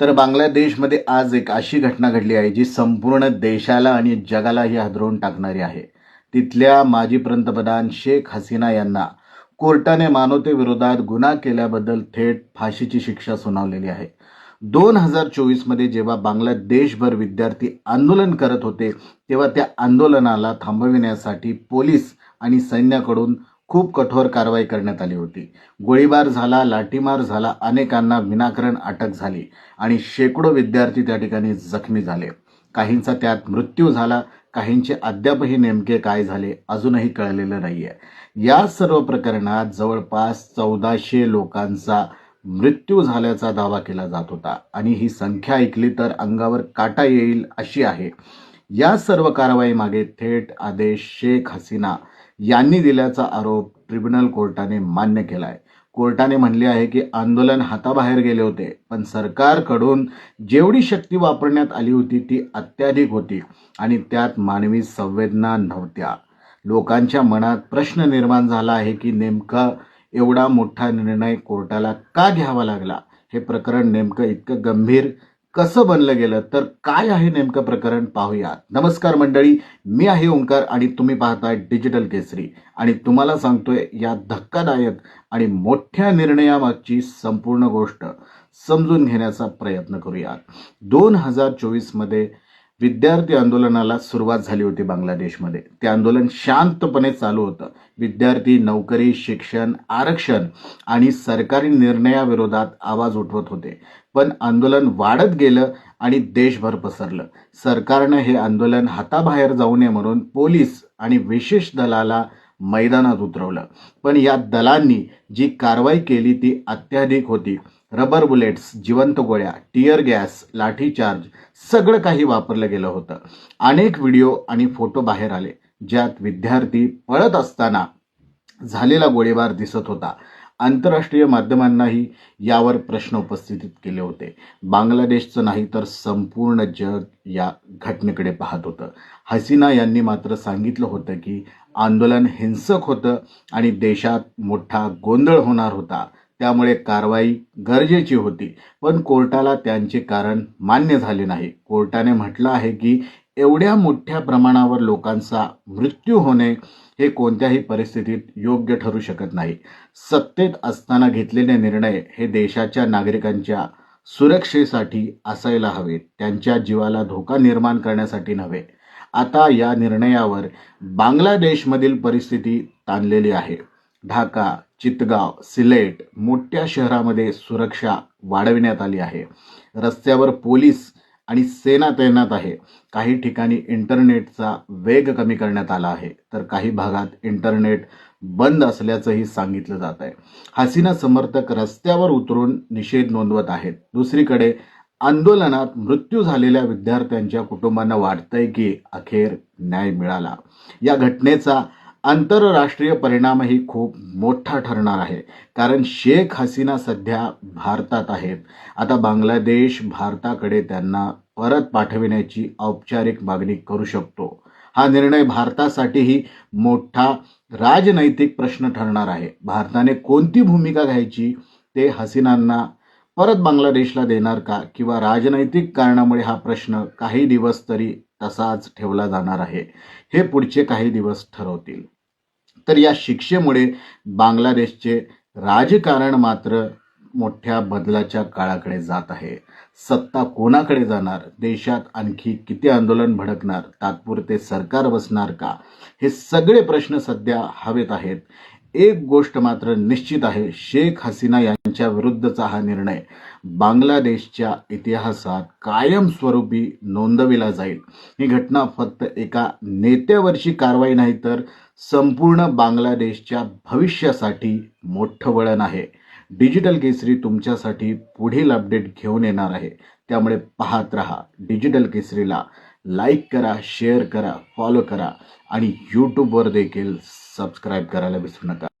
तर बांगलादेशमध्ये आज एक अशी घटना घडली आहे जी संपूर्ण देशाला आणि जगालाही हादरवून टाकणारी आहे. तिथल्या माजी पंतप्रधान शेख हसीना यांना कोर्टाने मानवतेविरोधात गुन्हा केल्याबद्दल थेट फाशीची शिक्षा सुनावलेली आहे. दोन हजार चोवीसमध्ये जेव्हा बांगलादेशभर विद्यार्थी आंदोलन करत होते तेव्हा त्या आंदोलनाला थांबविण्यासाठी पोलीस आणि सैन्याकडून खूप कठोर कारवाई करण्यात आली होती. गोळीबार झाला लाठीमार झाला अनेकांना विनाकारण अटक झाली आणि शेकडो विद्यार्थी त्या ठिकाणी जखमी झाले. काहींचा त्यात मृत्यू झाला काहींचे अद्यापही नेमके काय झाले अजूनही कळलेलं नाही आहे या सर्व प्रकरणात जवळपास चौदाशे लोकांचा मृत्यू झाल्याचा दावा केला जात होता आणि ही संख्या ऐकली तर अंगावर काटा येईल अशी आहे. या सर्व कारवाईमागे थेट आदेश शेख हसीना यांनी दिल्याचा आरोप ट्रिब्युनल कोर्टाने मान्य केला आहे कोर्टाने म्हणले आहे की आंदोलन हाताबाहेर गेले होते पण सरकारकडून जेवढी शक्ती वापरण्यात आली होती ती अत्याधिक होती आणि त्यात मानवी संवेदना नव्हत्या. लोकांच्या मनात प्रश्न निर्माण झाला आहे की नेमका एवढा मोठा निर्णय कोर्टाला का घ्यावा लागला? हे प्रकरण नेमकं इतकं गंभीर कसं बनलं गेलं तर काय आहे नेमकं प्रकरण पाहूयात. नमस्कार मंडळी मी आहे ओंकार आणि तुम्ही पाहताय डिजिटल केसरी. आणि तुम्हाला सांगतोय या धक्कादायक आणि मोठ्या निर्णयामागची संपूर्ण गोष्ट समजून घेण्याचा प्रयत्न करूयात. दोन हजार चोवीसमध्ये विद्यार्थी आंदोलनाला सुरुवात झाली होती बांगलादेशमध्ये. ते आंदोलन शांतपणे चालू होतं. विद्यार्थी नोकरी शिक्षण आरक्षण आणि सरकारी निर्णयाविरोधात आवाज उठवत होते. पण आंदोलन वाढत गेलं आणि देशभर पसरलं. सरकारनं हे आंदोलन हाताबाहेर जाऊ नये म्हणून पोलीस आणि विशेष दलाला मैदानात उतरवलं. पण या दलांनी जी कारवाई केली ती अत्याधिक होती. रबर बुलेट्स जिवंत गोळ्या टिअर गॅस लाठीचार्ज सगळं काही वापरलं गेलं होतं. अनेक व्हिडिओ आणि फोटो बाहेर आले ज्यात विद्यार्थी पळत असताना झालेला गोळीबार दिसत होता. आंतरराष्ट्रीय माध्यमांनाही यावर प्रश्न उपस्थित केले होते. बांगलादेशचं नाही तर संपूर्ण जग या घटनेकडे पाहत होतं. हसीना यांनी मात्र सांगितलं होतं की आंदोलन हिंसक होतं आणि देशात मोठा गोंधळ होणार होता. त्यामुळे कारवाई गरजेची होती. पण कोर्टाला त्यांचे कारण मान्य झाले नाही. कोर्टाने म्हटलं आहे की एवढ्या मोठ्या प्रमाणावर लोकांचा मृत्यू होणे हे कोणत्याही परिस्थितीत योग्य ठरू शकत नाही. सत्तेत असताना घेतलेले निर्णय हे देशाच्या नागरिकांच्या सुरक्षेसाठी असायला हवेत त्यांच्या जीवाला धोका निर्माण करण्यासाठी नव्हे. आता या निर्णयावर बांगलादेशमधील परिस्थिती ताणलेली आहे. ढाका चितगाव सिलेट मोठ्या शहरामध्ये सुरक्षा वाढविण्यात आली आहे. रस्त्यावर पोलीस आणि सेना तैनात आहे. काही ठिकाणी इंटरनेटचा वेग कमी करण्यात आला आहे. तर काही भागात इंटरनेट बंद असल्याचंही सांगितलं जात आहे. हसीना समर्थक रस्त्यावर उतरून निषेध नोंदवत आहेत. दुसरीकडे आंदोलनात मृत्यू झालेल्या विद्यार्थ्यांच्या कुटुंबांना वाटतंय की अखेर न्याय मिळाला. या घटनेचा आंतरराष्ट्रीय परिणामही खूप मोठा ठरणार आहे. कारण शेख हसीना सध्या भारतात आहेत. आता बांगलादेश भारताकडे त्यांना परत पाठविण्याची औपचारिक मागणी करू शकतो. हा निर्णय भारतासाठीही मोठा राजनैतिक प्रश्न ठरणार आहे. भारताने कोणती भूमिका घ्यायची ते हसीनांना परत बांगलादेशला देणार का किंवा राजनैतिक कारणामुळे हा प्रश्न काही दिवस तरी तसाच ठेवला जाणार आहे. हे पुढचे काही दिवस ठरवतील. तर या शिक्षेमुळे बांगलादेशचे राजकारण मात्र मोठ्या बदलाच्या काळाकडे जात आहे. सत्ता कोणाकडे जाणार? देशात आणखी किती आंदोलन भडकणार? तात्पुरते सरकार बसणार का? हे सगळे प्रश्न सध्या हवेत आहेत. एक गोष्ट मात्र निश्चित आहे शेख हसीना यांच्या विरुद्धचा हा निर्णय बांगलादेशच्या इतिहासात कायमस्वरूपी नोंदविला जाईल. ही घटना फक्त एका नेत्यावरची कारवाई नाही तर संपूर्ण बांगलादेशच्या भविष्यासाठी मोठं वळण आहे. डिजिटल केसरी तुमच्यासाठी पुढील अपडेट घेऊन येणार आहे. त्यामुळे पाहत रहा डिजिटल केसरीला. लाईक करा शेअर करा फॉलो करा आणि यूट्यूबवर देखील सबस्क्राईब करायला विसरू नका.